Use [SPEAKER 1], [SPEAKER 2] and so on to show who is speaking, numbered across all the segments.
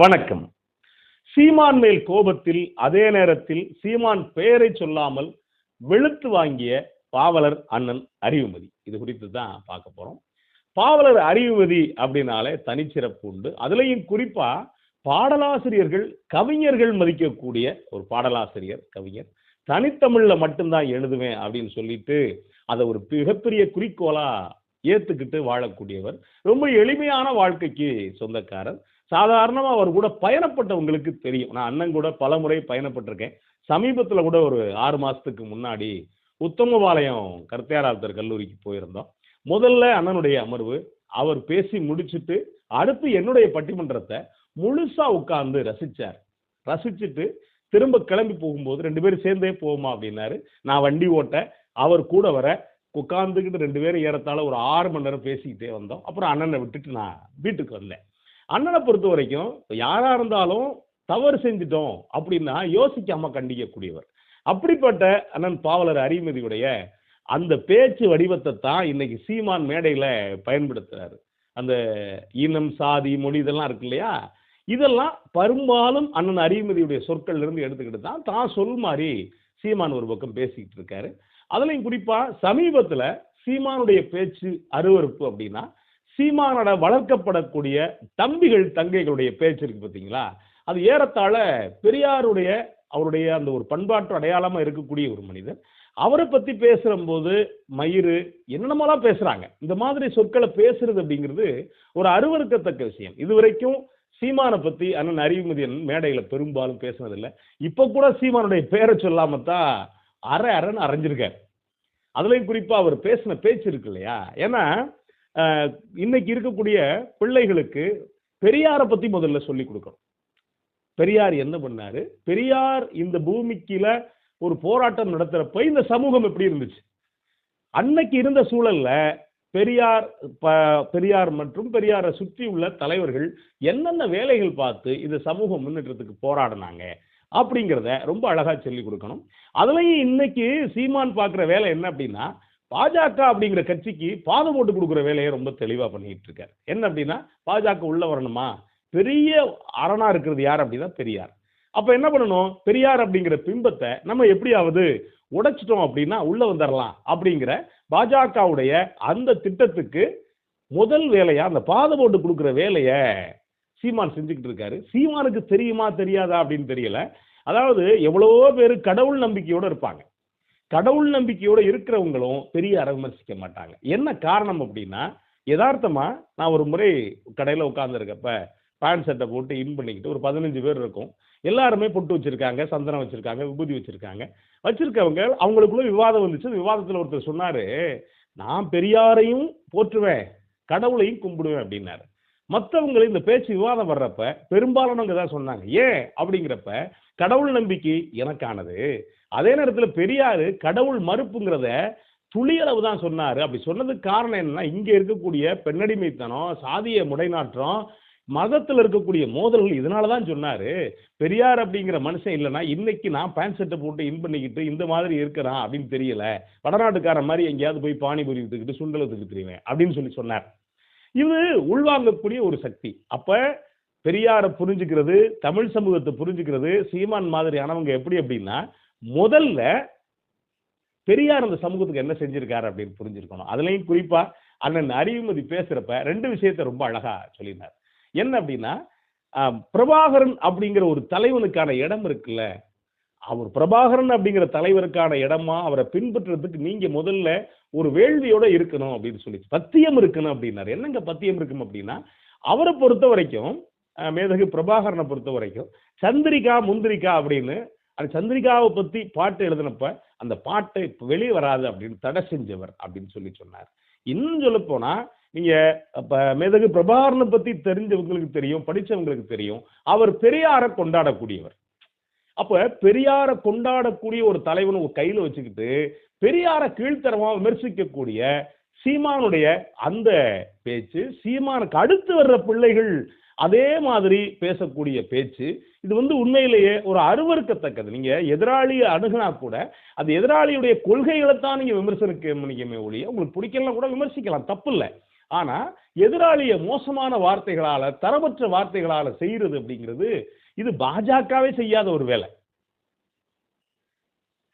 [SPEAKER 1] வணக்கம். சீமான் மேல் கோபத்தில் அதே நேரத்தில் சீமான் பெயரை சொல்லாமல் வெளுத்து வாங்கிய பாவலர் அண்ணன் அறிவுமதி. இது குறித்து தான் பார்க்க போறோம். பாவலர் அறிவுமதி அப்படின்னாலே தனிச்சிறப்பு உண்டு. அதுலயும் குறிப்பா பாடலாசிரியர்கள் கவிஞர்கள் மதிக்கக்கூடிய ஒரு பாடலாசிரியர் கவிஞர். தனித்தமிழில் மட்டும்தான் எழுதுவேன் அப்படின்னு சொல்லிட்டு அதை ஒரு மிகப்பெரிய குறிக்கோளா ஏத்துக்கிட்டு வாழக்கூடியவர். ரொம்ப எளிமையான வாழ்க்கைக்கு சொந்தக்காரர். சாதாரணமாக அவர் கூட பயணப்பட்டவங்களுக்கு தெரியும். நான் அண்ணன் கூட பல முறை பயணப்பட்டிருக்கேன். சமீபத்தில் கூட ஒரு ஆறு மாதத்துக்கு முன்னாடி உத்தமபாளையம் கர்த்தியாராத்தர் கல்லூரிக்கு போயிருந்தோம். முதல்ல அண்ணனுடைய அமர்வு அவர் பேசி முடிச்சுட்டு அடுத்து என்னுடைய பட்டிமன்றத்தை முழுசா உட்கார்ந்து ரசிச்சார். ரசிச்சுட்டு திரும்ப கிளம்பி போகும்போது ரெண்டு பேரும் சேர்ந்தே போவோமா அப்படின்னாரு. நான் வண்டி ஓட்ட அவர் கூட வர உட்காந்துக்கிட்டு ரெண்டு பேரும் ஏறத்தாழ ஒரு ஆறு மணி நேரம் பேசிக்கிட்டே வந்தோம். அப்புறம் அண்ணனை விட்டுட்டு நான் வீட்டுக்கு வந்தேன். அண்ணனை பொறுத்த வரைக்கும் யாரா இருந்தாலும் தவறு செஞ்சிட்டோம் அப்படின்னா யோசிக்காம கண்டிக்கக்கூடியவர். அப்படிப்பட்ட அண்ணன் பாவலர் அறிமதியுடைய அந்த பேச்சு வடிவத்தை தான் இன்னைக்கு சீமான் மேடையில பயன்படுத்துறாரு. அந்த இனம் சாதி மொழி இதெல்லாம் இருக்கு இல்லையா? இதெல்லாம் பெரும்பாலும் அண்ணன் அறிமதியுடைய சொற்கள்ல இருந்து எடுத்துக்கிட்டு தான் தான் சொல் மாதிரி சீமான் ஒரு பக்கம் பேசிக்கிட்டு இருக்காரு. அதுலயும் குறிப்பா சமீபத்துல சீமானுடைய பேச்சு அருவறுப்பு அப்படின்னா சீமானோட வளர்க்கப்படக்கூடிய தம்பிகள் தங்கைகளுடைய பேச்சு இருக்கு பார்த்தீங்களா? அது ஏறத்தாழ பெரியாருடைய அவருடைய அந்த ஒரு பண்பாட்டு அடையாளமாக இருக்கக்கூடிய ஒரு மனிதர். அவரை பற்றி பேசுகிறம்போது மயிறு என்னென்னமோலாம் பேசுகிறாங்க இந்த மாதிரி சொற்களை பேசுறது அப்படிங்கிறது ஒரு அருவறுக்கத்தக்க விஷயம். இதுவரைக்கும் சீமானை பற்றி அண்ணன் அறிவுமதியன் மேடையில் பெரும்பாலும் பேசுனதில்லை. இப்போ கூட சீமானுடைய பேரை சொல்லாம தான் அரை அரைன்னு அரைஞ்சிருக்காரு. அதுலேயும் குறிப்பாக அவர் பேசின பேச்சு இருக்கு இல்லையா? ஏன்னா இன்னைக்கு இருக்கக்கூடிய பிள்ளைகளுக்கு பெரியாரை பத்தி முதல்ல சொல்லி கொடுக்கணும். பெரியார் என்ன பண்ணாரு? பெரியார் இந்த பூமிக்குல ஒரு போராட்டம் நடத்துறப்ப இந்த சமூகம் எப்படி இருந்துச்சு? அன்னைக்கு இருந்த சூழல்ல பெரியார் ப- பெரியார் மற்றும் பெரியாரை சுற்றி உள்ள தலைவர்கள் என்னென்ன வேலைகள் பார்த்து இந்த சமூகம் முன்னேற்றத்துக்கு போராடினாங்க அப்படிங்கிறத ரொம்ப அழகா சொல்லி கொடுக்கணும். அதுலயும் இன்னைக்கு சீமான் பார்க்குற வேலை என்ன அப்படின்னா பாஜக அப்படிங்கிற கட்சிக்கு பாதம் போட்டு கொடுக்குற வேலையை ரொம்ப தெளிவாக பண்ணிட்டு இருக்காரு. என்ன அப்படின்னா பாஜக உள்ள வரணுமா? பெரிய அரணா இருக்கிறது யார் அப்படின்னா பெரியார். அப்போ என்ன பண்ணணும்? பெரியார் அப்படிங்கிற பிம்பத்தை நம்ம எப்படியாவது உடைச்சிட்டோம் அப்படின்னா உள்ள வந்துடலாம் அப்படிங்கிற பாஜகவுடைய அந்த திட்டத்துக்கு முதல் வேலையா அந்த பாதம் போட்டு கொடுக்குற வேலைய சீமான் செஞ்சுக்கிட்டு இருக்காரு. சீமானுக்கு தெரியுமா தெரியாதா அப்படின்னு தெரியல. அதாவது எவ்வளவோ பேர் கடவுள் நம்பிக்கையோட இருப்பாங்க. கடவுள் நம்பிக்கையோட இருக்கிறவங்களும் பெரியாரை விமர்சிக்க மாட்டாங்க. என்ன காரணம் அப்படின்னா யதார்த்தமா நான் ஒரு முறை கடையில் உட்காந்துருக்கப்ப பேண்ட் சட்டை போட்டு இன் பண்ணிக்கிட்டு ஒரு பதினஞ்சு பேர் இருக்கும். எல்லாருமே பொட்டு வச்சிருக்காங்க சந்தனம் வச்சிருக்காங்க விபூதி வச்சிருக்காங்க. வச்சிருக்கவங்க அவங்களுக்குள்ள விவாதம் வந்துச்சு. விவாதத்தில் விவாதத்துல ஒருத்தர் சொன்னாரு நான் பெரியாரையும் போற்றுவேன் கடவுளையும் கும்பிடுவேன் அப்படின்னாரு. மற்றவங்களை இந்த பேச்சு விவாதம் வர்றப்ப பெரும்பாலானவங்க தான் சொன்னாங்க ஏன்? அப்படிங்கிறப்ப கடவுள் நம்பிக்கை எனக்கானது. அதே நேரத்தில் பெரியார் கடவுள் மறுப்புங்கிறத துளியளவு தான் சொன்னார். அப்படி சொன்னதுக்கு காரணம் என்னன்னா இங்கே இருக்கக்கூடிய பெண்ணடிமைத்தனம் சாதிய முடைநாற்றம் மதத்தில் இருக்கக்கூடிய மோதல்கள் இதனால தான் சொன்னாரு. பெரியார் அப்படிங்கிற மனுஷன் இல்லைன்னா இன்னைக்கு நான் பேண்ட் சட்டை போட்டு இன் பண்ணிக்கிட்டு இந்த மாதிரி இருக்கிறான் அப்படின்னு தெரியல. வடநாட்டுக்காரன் மாதிரி எங்கேயாவது போய் பானிபூரி வித்துக்கிட்டு சுண்டல் வித்துக்கிட்டு தெரியுவேன் அப்படின்னு சொல்லி சொன்னார். இது உள்வாங்கக்கூடிய ஒரு சக்தி. அப்ப பெரியாரை புரிஞ்சுக்கிறது தமிழ் சமூகத்தை புரிஞ்சுக்கிறது சீமான் மாதிரியானவங்க எப்படி அப்படின்னா முதல்ல பெரியார் அந்த சமூகத்துக்கு என்ன செஞ்சிருக்காரு அப்படின்னு புரிஞ்சிருக்கணும். அதுலயும் குறிப்பா அண்ணன் அறிவுமதி பேசுறப்ப ரெண்டு விஷயத்த ரொம்ப அழகா சொல்லினார் என்ன அப்படின்னா பிரபாகரன் அப்படிங்கிற ஒரு தலைவனுக்கான இடம் இருக்குல்ல அவர் பிரபாகரன் அப்படிங்கிற தலைவருக்கான இடமா அவரை பின்பற்றுறதுக்கு நீங்க முதல்ல ஒரு வேள்வியோட இருக்கணும் அப்படின்னு சொல்லி பத்தியம் இருக்கணும் அப்படின்னாரு. என்னங்க பத்தியம் இருக்கும் அப்படின்னா அவரை பொறுத்த வரைக்கும் மேதகு பிரபாகரனை பொறுத்த வரைக்கும் சந்திரிகா முந்திரிகா அப்படின்னு அந்த சந்திரிகாவை பற்றி பாட்டு எழுதினப்ப அந்த பாட்டை வெளியே வராது அப்படின்னு தடை செஞ்சவர் அப்படின்னு சொல்லி சொன்னார். இன்னும் சொல்ல நீங்கள் இப்போ மேதகு பிரபாகரனை பற்றி தெரிஞ்சவங்களுக்கு தெரியும் படித்தவங்களுக்கு தெரியும். அவர் பெரியாரை கொண்டாடக்கூடியவர். அப்போ பெரியாரை கொண்டாடக்கூடிய ஒரு தலைவனை ஒரு கையில் வச்சுக்கிட்டு பெரியாரை கீழ்த்தரமாக விமர்சிக்கக்கூடிய சீமானுடைய அந்த பேச்சு சீமானுக்கு அடுத்து வர்ற பிள்ளைகள் அதே மாதிரி பேசக்கூடிய பேச்சு இது வந்து உண்மையிலேயே ஒரு அருவருக்கத்தக்கது. நீங்க எதிராளியை அணுகுனா கூட அது எதிராளியுடைய கொள்கைகளை தான் நீங்க விமர்சனிக்க முடியுமே ஒழிய உங்களுக்கு பிடிக்கலாம் கூட விமர்சிக்கலாம் தப்பு இல்லை ஆனா எதிராளிய மோசமான வார்த்தைகளால தரமற்ற வார்த்தைகளால செய்யறது அப்படிங்கிறது இது பாஜகவே செய்யாத ஒரு வேலை.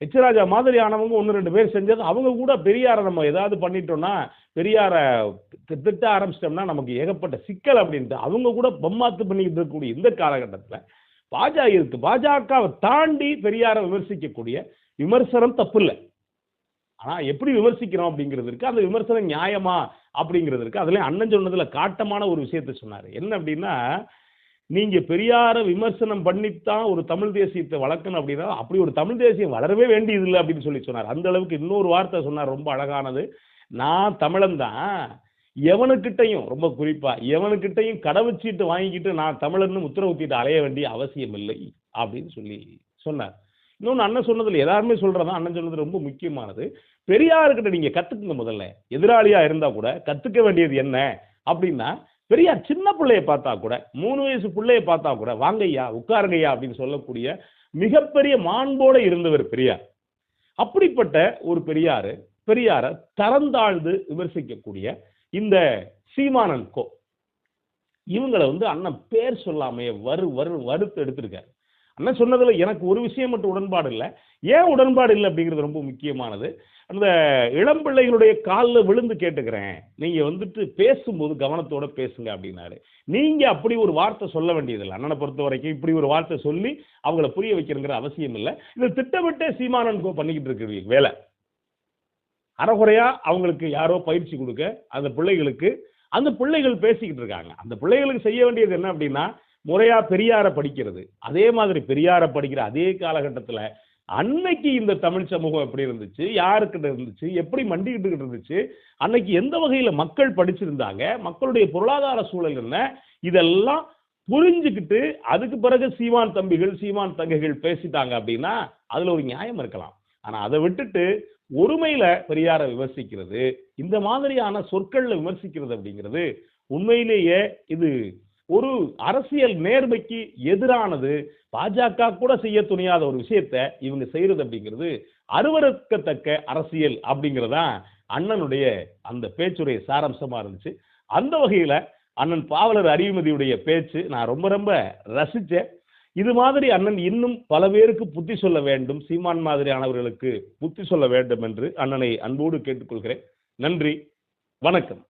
[SPEAKER 1] எச்சராஜா மாதிரியானவங்க ஒன்று ரெண்டு பேர் செஞ்சது அவங்க கூட பெரியாரை நம்ம ஏதாவது பண்ணிட்டோம்னா பெரியாரை திட்ட ஆரம்பிச்சிட்டோம்னா நமக்கு ஏகப்பட்ட சிக்கல் அப்படின்ட்டு அவங்க கூட பம்மாத்து பண்ணிக்கிட்டு இருக்கக்கூடிய இந்த காலகட்டத்தில் பாஜக இருக்கு. பாஜகவை தாண்டி பெரியாரை விமர்சிக்கக்கூடிய விமர்சனம் தப்பு இல்லை ஆனா எப்படி விமர்சிக்கிறோம் அப்படிங்கிறது இருக்கு. அந்த விமர்சனம் நியாயமா அப்படிங்கிறது இருக்கு. அதுல அண்ணன் சொன்னதுல காட்டமான ஒரு விஷயத்த சொன்னாரு. என்ன அப்படின்னா நீங்க பெரியார விமர்சனம் பண்ணித்தான் ஒரு தமிழ் தேசியத்தை வளர்க்கணும் அப்படின்னா அப்படி ஒரு தமிழ் தேசியம் வளரவே வேண்டியதில்லை அப்படின்னு சொல்லி சொன்னார். அந்த அளவுக்கு இன்னொரு வார்த்தை சொன்னார் ரொம்ப அழகானது. நான் தமிழன் தான். எவனுக்கிட்டையும் ரொம்ப குறிப்பா எவனுக்கிட்டையும் கடவுச்சீட்டு வாங்கிக்கிட்டு நான் தமிழர்னு உத்தரவுத்திட்டு அலைய வேண்டிய அவசியம் இல்லை அப்படின்னு சொல்லி சொன்னார். இன்னொன்று அண்ணன் சொன்னதில் எல்லாருமே சொல்கிறதான் அண்ணன் சொன்னது ரொம்ப முக்கியமானது. பெரியார்கிட்ட நீங்கள் கற்றுக்குங்க முதல்ல. எதிராளியாக இருந்தால் கூட கற்றுக்க வேண்டியது என்ன அப்படின்னா பெரியார் சின்ன பிள்ளையை பார்த்தா கூட மூணு வயசு பிள்ளையை பார்த்தா கூட வாங்கய்யா உட்காருங்கய்யா அப்படின்னு சொல்லக்கூடிய மிகப்பெரிய மாண்போடு இருந்தவர் பெரியார். அப்படிப்பட்ட ஒரு பெரியார் பெரியாரை தரந்தாழ்ந்து விமர்சிக்கக்கூடிய இந்த சீமானன் கோ. இவங்களை வந்து அண்ணன் பேர் சொல்லாமையே வரு வரு வறுத்து எடுத்திருக்காரு. அண்ணன் சொன்னதில் எனக்கு ஒரு விஷயம் மட்டும் உடன்பாடு இல்லை. ஏன் உடன்பாடு இல்லை அப்படிங்கிறது ரொம்ப முக்கியமானது. அந்த இளம் பிள்ளைகளுடைய காலில் விழுந்து கேட்டுக்கிறேன். நீங்கள் வந்துட்டு பேசும்போது கவனத்தோடு பேசுங்க அப்படின்னாரு. நீங்கள் அப்படி ஒரு வார்த்தை சொல்ல வேண்டியதில்லை. அண்ணனை பொறுத்த வரைக்கும் இப்படி ஒரு வார்த்தை சொல்லி அவங்கள புரிய வைக்கிறங்கிற அவசியம் இல்லை. இது திட்டமிட்டே சீமானன் கோ பண்ணிக்கிட்டு இருக்கிறீங்க வேலை. அறகுறையா அவங்களுக்கு யாரோ பயிற்சி கொடுக்க அந்த பிள்ளைகளுக்கு அந்த பிள்ளைகள் பேசிக்கிட்டு இருக்காங்க. அந்த பிள்ளைகளுக்கு செய்ய வேண்டியது என்ன அப்படின்னா முறையா பெரியார படிக்கிறது. அதே மாதிரி பெரியார படிக்கிற அதே காலகட்டத்தில் அன்னைக்கு இந்த தமிழ் சமூகம் எப்படி இருந்துச்சு யாருக்கிட்ட இருந்துச்சு எப்படி மண்டிக்கிட்டு இருந்துச்சு அன்னைக்கு எந்த வகையில் மக்கள் படிச்சிருந்தாங்க மக்களுடைய பொருளாதார சூழல் என்ன இதெல்லாம் புரிஞ்சுக்கிட்டு அதுக்கு பிறகு சீமான் தம்பிகள் சீமான் தங்கைகள் பேசிட்டாங்க அப்படின்னா அதுல ஒரு நியாயம் இருக்கலாம். ஆனா அதை விட்டுட்டு ஒருமையில பெரியாரை விமர்சிக்கிறது இந்த மாதிரியான சொற்கள்ல விமர்சிக்கிறது அப்படிங்கிறது உண்மையிலேயே இது ஒரு அரசியல் நேர்மைக்கு எதிரானது. பாஜக கூட செய்ய துணியாத ஒரு விஷயத்த இவங்க செய்யறது அப்படிங்கிறது அருவருக்கத்தக்க அரசியல் அப்படிங்கிறதா அண்ணனுடைய அந்த பேச்சுடைய சாராம்சமா இருந்துச்சு. அந்த வகையில அண்ணன் பாவலர் அறிவுமதியுடைய பேச்சு நான் ரொம்ப ரொம்ப ரசிச்சேன். இது மாதிரி அண்ணன் இன்னும் பல பேருக்கு புத்தி சொல்ல வேண்டும் சீமான் மாதிரியானவர்களுக்கு புத்தி சொல்ல வேண்டும் என்று அண்ணனை அன்போடு கேட்டுக்கொள்கிறேன். நன்றி வணக்கம்.